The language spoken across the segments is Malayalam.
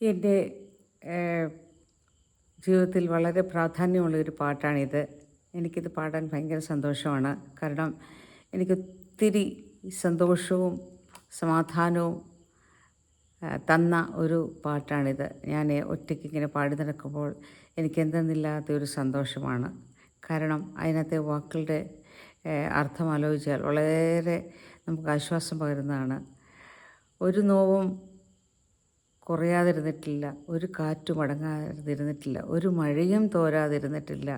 എന്റെ ജീവിതത്തിൽ വളരെ പ്രാധാന്യമുള്ളൊരു പാട്ടാണിത്. എനിക്കിത് പാടാൻ ഭയങ്കര സന്തോഷമാണ്. കാരണം എനിക്കൊത്തിരി സന്തോഷവും സമാധാനവും തന്ന ഒരു പാട്ടാണിത്. ഞാൻ ഒറ്റയ്ക്ക് ഇങ്ങനെ പാടി നടക്കുമ്പോൾ എനിക്ക് എന്തെന്നില്ലാത്ത ഒരു സന്തോഷമാണ്. കാരണം അതിനകത്തെ വാക്കുകളുടെ അർത്ഥം ആലോചിച്ചാൽ വളരെ നമുക്ക് ആശ്വാസം പകരുന്നതാണ്. ഒരു നോവും കുറയാതിരുന്നിട്ടില്ല ഒരു കാറ്റും അടങ്ങാതിരുന്നിട്ടില്ല ഒരു മഴയും തോരാതിരുന്നിട്ടില്ല.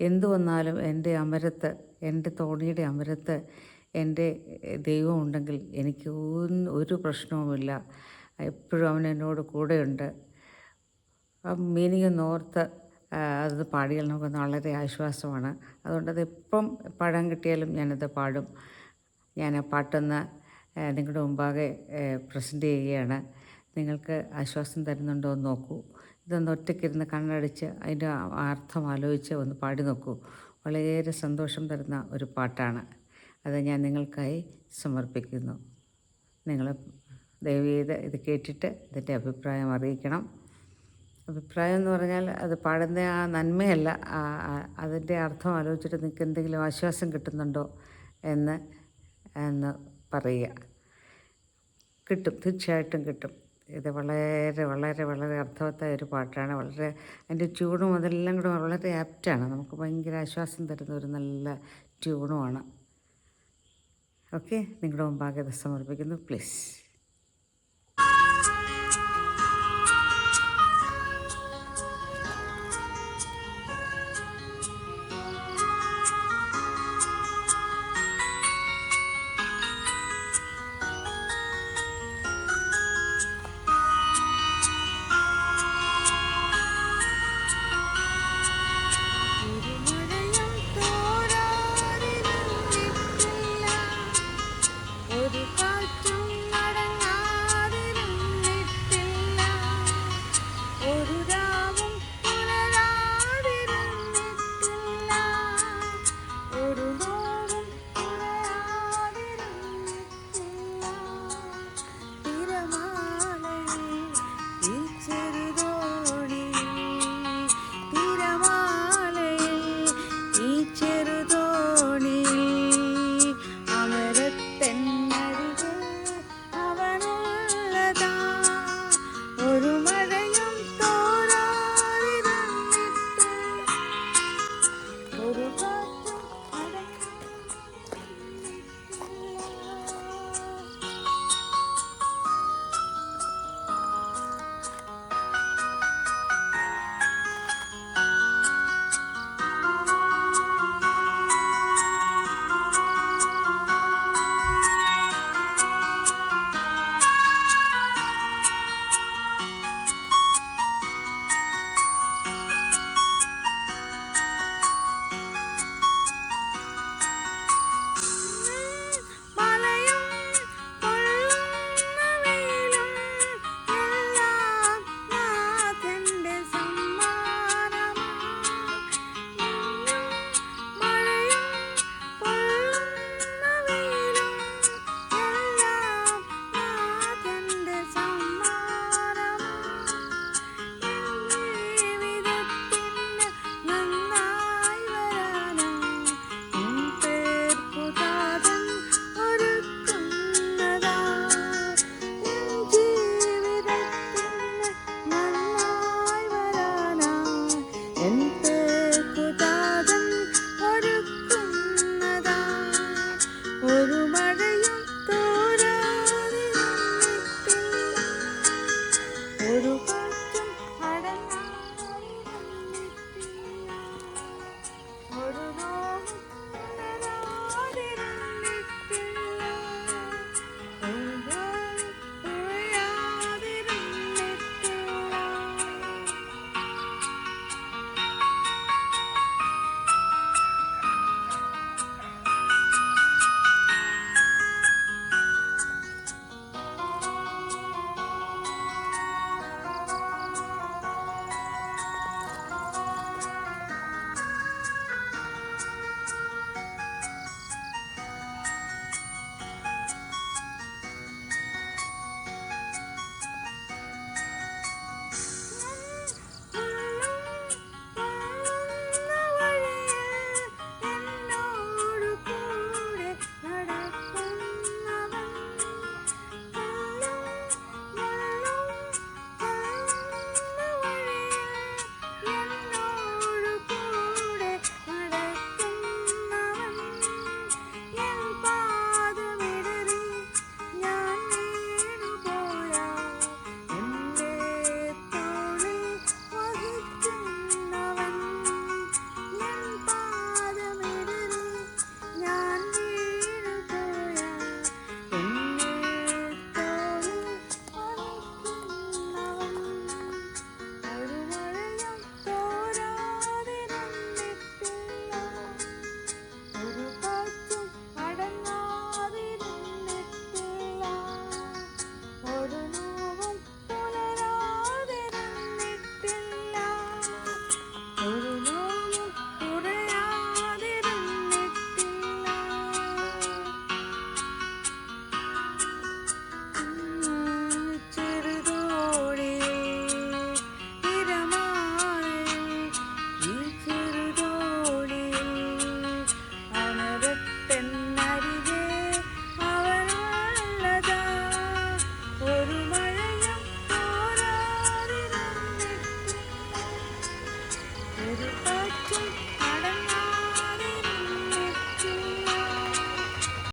എന്തു വന്നാലും എന്റെ അമരത്ത് എന്റെ തോണിയുടെ അമരത്ത് എന്റെ ദൈവം ഉണ്ടെങ്കിൽ എനിക്ക് ഒരു പ്രശ്നവുമില്ല. എപ്പോഴും അവൻ എന്നോട് കൂടെയുണ്ട്. ആ മീനിങ് നോർത്ത് അത് പാടിയാൽ നമുക്ക് വളരെ ആശ്വാസമാണ്. അതുകൊണ്ട് അത് എപ്പം പാടാൻ കിട്ടിയാലും ഞാനത് പാടും. ഞാൻ ആ പാട്ടൊന്ന് നിങ്ങളുടെ മുമ്പാകെ പ്രസന്റ് ചെയ്യുകയാണ്. നിങ്ങൾക്ക് ആശ്വാസം തരുന്നുണ്ടോ എന്ന് നോക്കൂ. ഇതൊന്ന് ഒറ്റയ്ക്കിരുന്ന് കണ്ണടിച്ച് അതിന്റെ അർത്ഥം ആലോചിച്ച് ഒന്ന് പാടി നോക്കൂ. വളരെയേറെ സന്തോഷം തരുന്ന ഒരു പാട്ടാണ്. അത് ഞാൻ നിങ്ങൾക്കായി സമർപ്പിക്കുന്നു. നിങ്ങൾ ദയവീത് ഇത് കേട്ടിട്ട് ഇതിന്റെ അഭിപ്രായം അറിയിക്കണം. അഭിപ്രായം എന്ന് പറഞ്ഞാൽ അത് പാടുന്ന ആ നന്മയല്ല. അതിന്റെ അർത്ഥം ആലോചിച്ചിട്ട് നിങ്ങൾക്ക് എന്തെങ്കിലും ആശ്വാസം കിട്ടുന്നുണ്ടോ എന്ന് എന്ന് പറയുക. കിട്ടും തീർച്ചയായിട്ടും കിട്ടും. ഇത് വളരെ വളരെ വളരെ അർത്ഥവത്തായ ഒരു പാട്ടാണ്. വളരെ അതിന്റെ ട്യൂണും അതെല്ലാം കൂടെ വളരെ ആപ്റ്റാണ്. നമുക്ക് ഭയങ്കര ആശ്വാസം തരുന്ന ഒരു നല്ല ട്യൂണുമാണ്. ഓക്കെ? നിങ്ങളുടെ മുമ്പാകെ ഇത് സമർപ്പിക്കുന്നു. പ്ലീസ്. ஒரு மழை